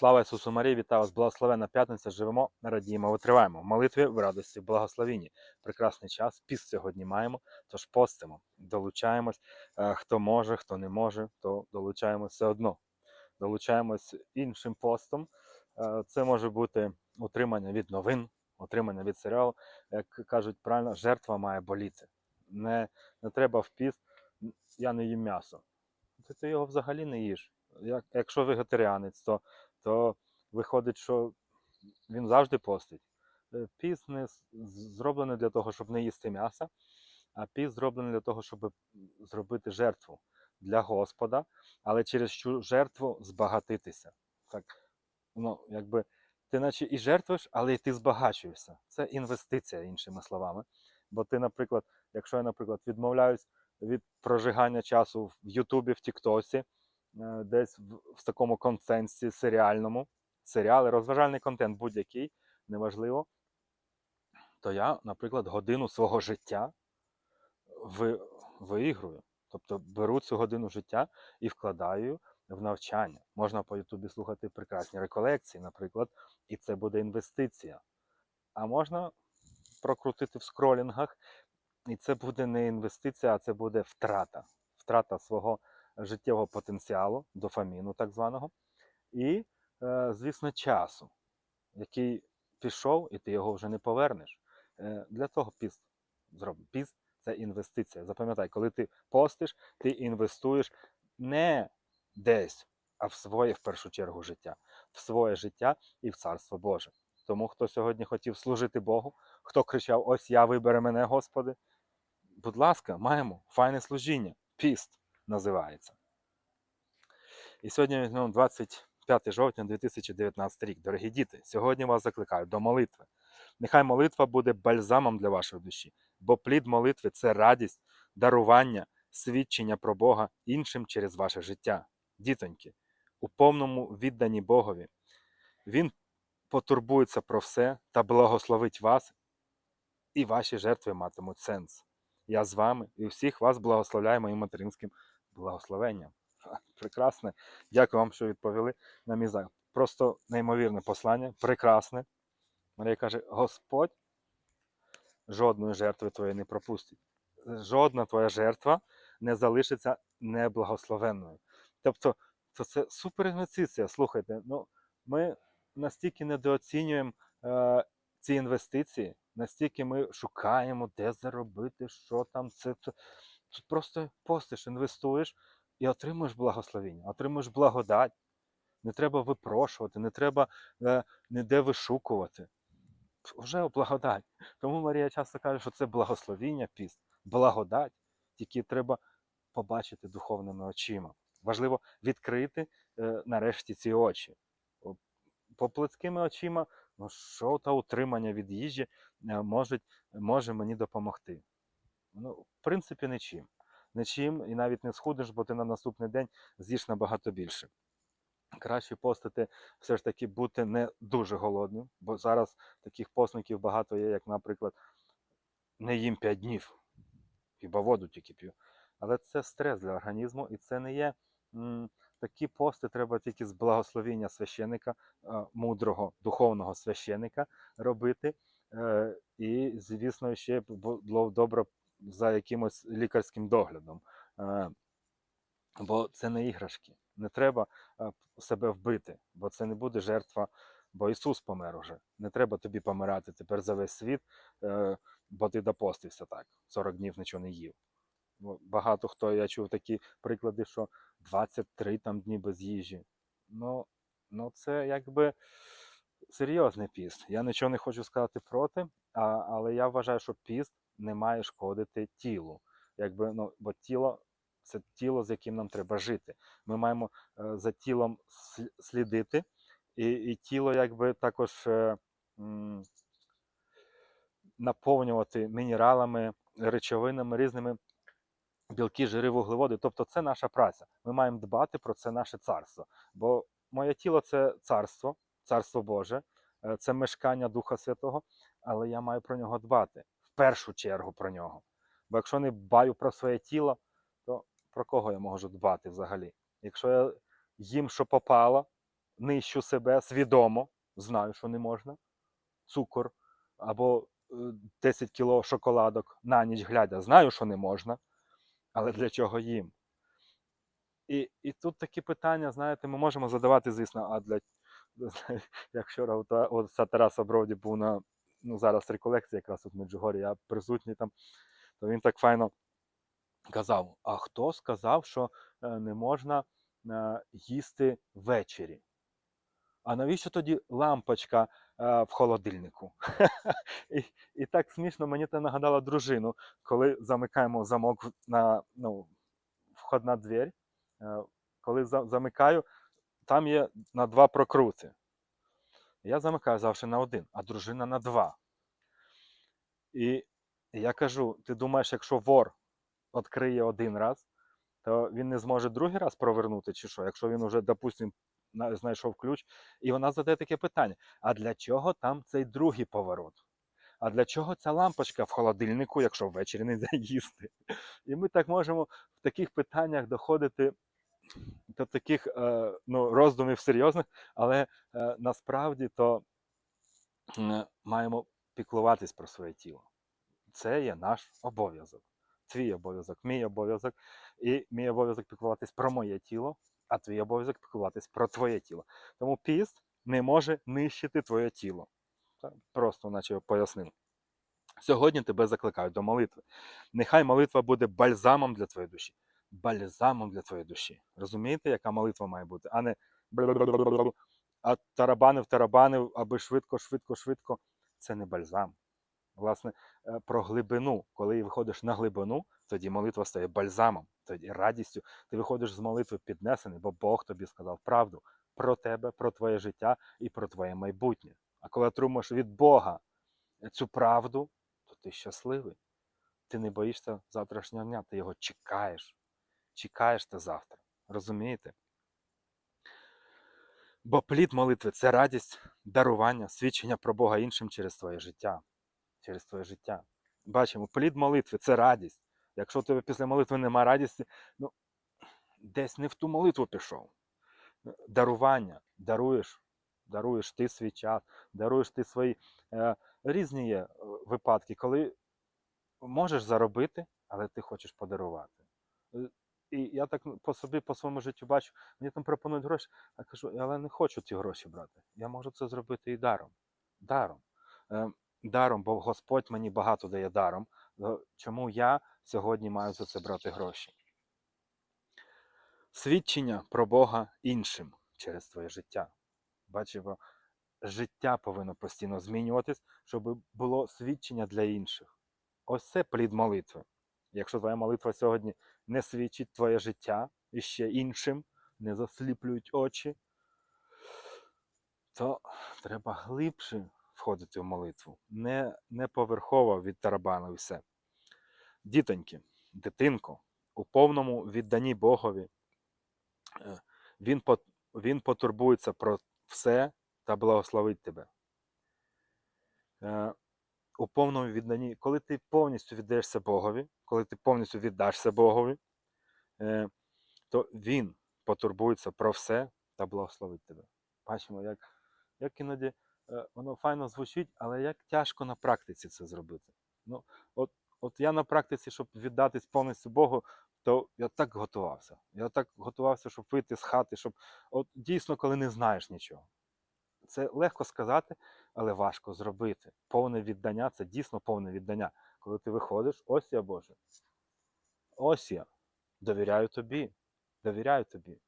Слава Ісусу Марії, вітаю вас, благословенна п'ятниця. Живемо, радіємо, витриваємо. В молитві в радості, в благословінні. Прекрасний час. Піст сьогодні маємо, тож постимо, долучаємось. Е, Хто може, хто не може, то долучаємось все одно. Долучаємось іншим постом. Е, Це може бути утримання від новин, утримання від серіалу. Як кажуть правильно, жертва має боліти. Не, не треба в піст. Я не їм м'ясо. Ти, його взагалі не. Як, якщо вегетаріанець, то то виходить, що він завжди постить. Е, Піст не зроблений для того, щоб не їсти м'яса, а піст зроблений для того, щоб зробити жертву для Господа, але через цю жертву збагатитися. Так, ну, якби ти наче і жертвуєш, але і ти збагачуєшся. Це інвестиція, іншими словами. Бо ти, наприклад, якщо я, наприклад, відмовляюсь від прожигання часу в Ютубі, в Тіктосі, десь в, в такому контенсті серіальному, серіали, розважальний контент будь-який, неважливо, то я, наприклад, годину свого життя ви, виігрую. Тобто беру цю годину життя і вкладаю в навчання. Можна по Ютубі слухати прекрасні реколекції, наприклад, і це буде інвестиція. А можна прокрутити в скролінгах, і це буде не інвестиція, а це буде втрата. Втрата свого життєвого потенціалу, дофаміну так званого, і, е, звісно, часу, який пішов, і ти його вже не повернеш. Е, Для того піст зробив. Піст це інвестиція. Запам'ятай, коли ти постиш, ти інвестуєш не десь, а в своє в першу чергу життя, в своє життя і в Царство Боже. Тому хто сьогодні хотів служити Богу, хто кричав: Ось я вибере мене, Господи. Будь ласка, маємо файне служіння. Піст називається. І сьогодні візьмемо 25 жовтня 2019 рік. Дорогі діти, сьогодні вас закликаю до молитви. Нехай молитва буде бальзамом для вашої душі, бо плід молитви це радість, дарування, свідчення про Бога іншим через ваше життя. Дітоньки, у повному відданні Богові. Він потурбується про все та благословить вас, і ваші жертви матимуть сенс. Я з вами і всіх вас благословляю моїм материнським благословенням. Прекрасне. Дякую вам, що відповіли на мій запит. Просто неймовірне послання, прекрасне. Марія каже: Господь жодної жертви твоєї не пропустить. Жодна твоя жертва не залишиться неблагословенною. Тобто, то це суперінвестиція. Слухайте, ну ми настільки недооцінюємо е, ці інвестиції, настільки ми шукаємо, де заробити, що там. Це, це. Тут просто постиш, інвестуєш і отримуєш благословіння, отримуєш благодать. Не треба випрошувати, не треба е, ніде вишукувати. Вже благодать. Тому Марія часто каже, що це благословіння піст, благодать, тільки треба побачити духовними очима. Важливо відкрити е, нарешті ці очі. По плотськими очима, ну що та утримання від їжі е, можуть, може мені допомогти. Ну, в принципі, нічим. Нічим і навіть не схудиш, бо ти на наступний день з'їш набагато більше. Краще постити, все ж таки бути не дуже голодним, бо зараз таких постників багато є, як, наприклад, не їм 5 днів, хіба воду тільки п'ю. Але це стрес для організму, і це не є такі пости, треба тільки з благословіння священика, е, мудрого духовного священика робити. Е, і, звісно, ще було добре за якимось лікарським доглядом. Е, бо це не іграшки. Не треба е, себе вбити, бо це не буде жертва, бо Ісус помер уже. Не треба тобі помирати тепер за весь світ, е, бо ти допостився так, 40 днів нічого не їв. Багато хто я чув такі приклади, що 23 там дні без їжі. Ну, ну це якби серйозний піст. Я нічого не хочу сказати проти, а, але я вважаю, що піст не має шкодити тілу. Якби, ну, бо тіло це тіло, з яким нам треба жити. Ми маємо е, за тілом слідити, і, і тіло якби також е, м, наповнювати мінералами, речовинами, різними білки, жири, вуглеводи. Тобто це наша праця. Ми маємо дбати про це наше царство. Бо моє тіло це царство, царство Боже, е, це мешкання Духа Святого, але я маю про нього дбати. Першу чергу про нього. Бо якщо не дбаю про своє тіло, то про кого я можу дбати взагалі? Якщо я їм, що попало, нищу себе свідомо, знаю, що не можна. Цукор або е, 10 кіло шоколадок на ніч глядя, знаю, що не можна, але для чого їм? І, і тут такі питання, знаєте, ми можемо задавати, звісно, а для як вчора от це Броді був на ну, зараз реколекція якраз от Меджугорі, я присутній там, то він так файно казав: а хто сказав, що е, не можна е, їсти ввечері? А навіщо тоді лампочка е, в холодильнику? і, і так смішно мені це нагадало дружину, коли замикаємо замок на ну, входна двері. Е, коли за- замикаю, там є на два прокрути. Я замикаю завжди на один, а дружина на два. І я кажу: ти думаєш, якщо вор відкриє один раз, то він не зможе другий раз провернути, чи що, якщо він уже, допустим, на- знайшов ключ, і вона задає таке питання: а для чого там цей другий поворот? А для чого ця лампочка в холодильнику, якщо ввечері не можна їсти? І ми так можемо в таких питаннях доходити до таких е, ну, роздумів серйозних, але е, насправді то маємо піклуватись про своє тіло. Це є наш обов'язок. Твій обов'язок, мій обов'язок. І мій обов'язок піклуватись про моє тіло, а твій обов'язок піклуватись про твоє тіло. Тому піст не може нищити твоє тіло. Просто, наче пояснив. Сьогодні тебе закликають до молитви. Нехай молитва буде бальзамом для твоєї душі. Бальзамом для твоєї душі. Розумієте, яка молитва має бути? А не а тарабанив, тарабанив, аби швидко, швидко, швидко. Це не бальзам. Власне, е, про глибину. Коли виходиш на глибину, тоді молитва стає бальзамом, тоді радістю. Ти виходиш з молитви піднесений, бо Бог тобі сказав правду про тебе, про твоє життя і про твоє майбутнє. А коли отримаєш від Бога цю правду, то ти щасливий. Ти не боїшся завтрашнього дня, ти його чекаєш. Чекаєш ти завтра. Розумієте? Бо плід молитви це радість, дарування, свідчення про Бога іншим через твоє життя. Через твоє життя. Бачимо, плід молитви це радість. Якщо у тебе після молитви немає радісті, ну десь не в ту молитву пішов. Дарування, даруєш, даруєш ти свій час, даруєш ти свої е, різні є е, випадки, коли можеш заробити, але ти хочеш подарувати. І я так по собі, по своєму життю бачу, мені там пропонують гроші, а кажу, але не хочу ці гроші брати. Я можу це зробити і даром. Даром. Е, даром, бо Господь мені багато дає даром. Е, Чому я сьогодні маю за це брати гроші? Свідчення про Бога іншим через твоє життя. Бачимо, життя повинно постійно змінюватись, щоб було свідчення для інших. Ось це плід молитви. Якщо твоя молитва сьогодні не свідчить твоє життя і ще іншим, не засліплюють очі, то треба глибше входити в молитву, не, не поверхово від тарабану і все. Дітоньки, дитинко, у повному відданні Богові, е, він, він потурбується про все та благословить тебе. У повному відданні, коли ти повністю віддаєшся Богові, коли ти повністю віддашся Богові, е, то Він потурбується про все та благословить тебе. Бачимо, як, як іноді е, воно файно звучить, але як тяжко на практиці це зробити. Ну, от, от я на практиці, щоб віддатись повністю Богу, то я так готувався. Я так готувався, щоб вийти з хати, щоб от дійсно, коли не знаєш нічого. Це легко сказати, але важко зробити. Повне віддання це дійсно повне віддання. Коли ти виходиш, ось я Боже. Ось я. Довіряю тобі. Довіряю тобі.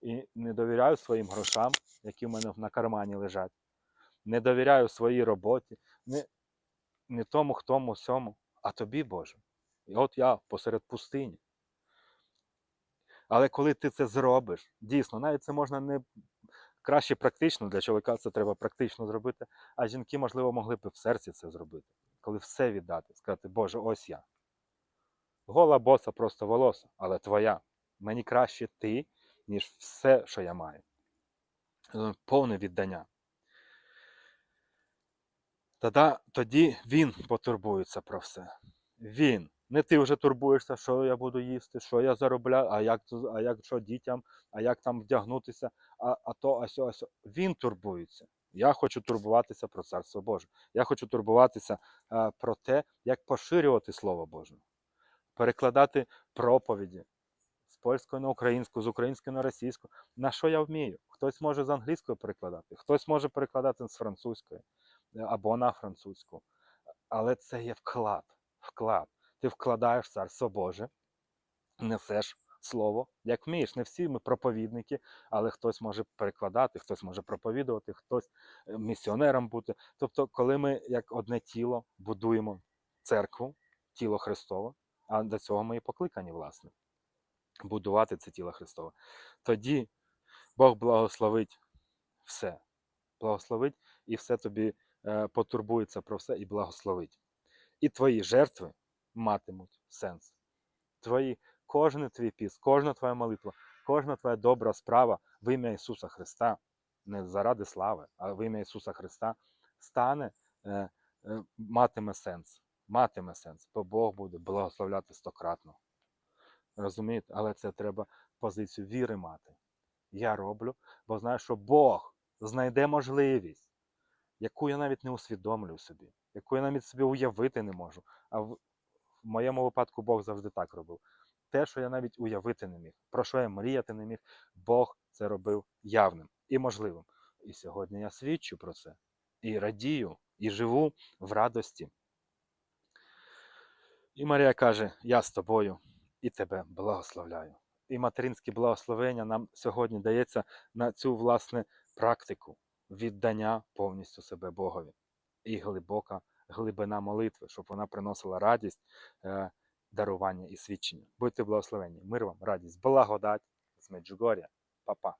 І не довіряю своїм грошам, які в мене на кармані лежать. Не довіряю своїй роботі, не, не тому, хтому, сьому, а тобі, Боже. І от я посеред пустині. Але коли ти це зробиш, дійсно, навіть це можна не краще практично, для чоловіка це треба практично зробити, а жінки, можливо, могли б в серці це зробити, коли все віддати, сказати, Боже, ось я. Гола боса просто волоса, але твоя. Мені краще ти, ніж все, що я маю. Е, Повне віддання. Тоді, тоді він потурбується про все. Він Не ти вже турбуєшся, що я буду їсти, що я заробляю, а як, а як що дітям, а як там вдягнутися, а, а то, а сьо, а сьо. Він турбується. Я хочу турбуватися про Царство Боже. Я хочу турбуватися е, про те, як поширювати Слово Боже, перекладати проповіді з польської на українську, з української на російську. На що я вмію? Хтось може з англійської перекладати, хтось може перекладати з французької е, або на французьку. Але це є вклад. вклад. Ти вкладаєш Царство Боже, несеш слово, як вмієш. Не всі ми проповідники, але хтось може перекладати, хтось може проповідувати, хтось е, місіонером бути. Тобто, коли ми як одне тіло будуємо церкву, тіло Христове, а до цього ми і покликані, власне, будувати це тіло Христове, тоді Бог благословить все. Благословить і все тобі е, потурбується про все і благословить. І твої жертви матимуть сенс. Твої, кожен твій піс, кожна твоя молитва, кожна твоя добра справа в ім'я Ісуса Христа, не заради слави, а в ім'я Ісуса Христа стане, е, е, матиме сенс. Матиме сенс, бо Бог буде благословляти стократно. Розумієте? Але це треба позицію віри мати. Я роблю, бо знаю, що Бог знайде можливість, яку я навіть не усвідомлюю собі, яку я навіть собі уявити не можу. А в, моєму випадку Бог завжди так робив. Те, що я навіть уявити не міг, про що я мріяти не міг, Бог це робив явним і можливим. І сьогодні я свідчу про це. І радію, і живу в радості. І Марія каже: Я з тобою і тебе благословляю. І материнське благословення нам сьогодні дається на цю власне практику віддання повністю себе Богові. І глибока глибина молитви, щоб вона приносила радість, е, дарування і свідчення. Будьте благословені. Мир вам, радість, благодать з Меджугор'я. Па-па.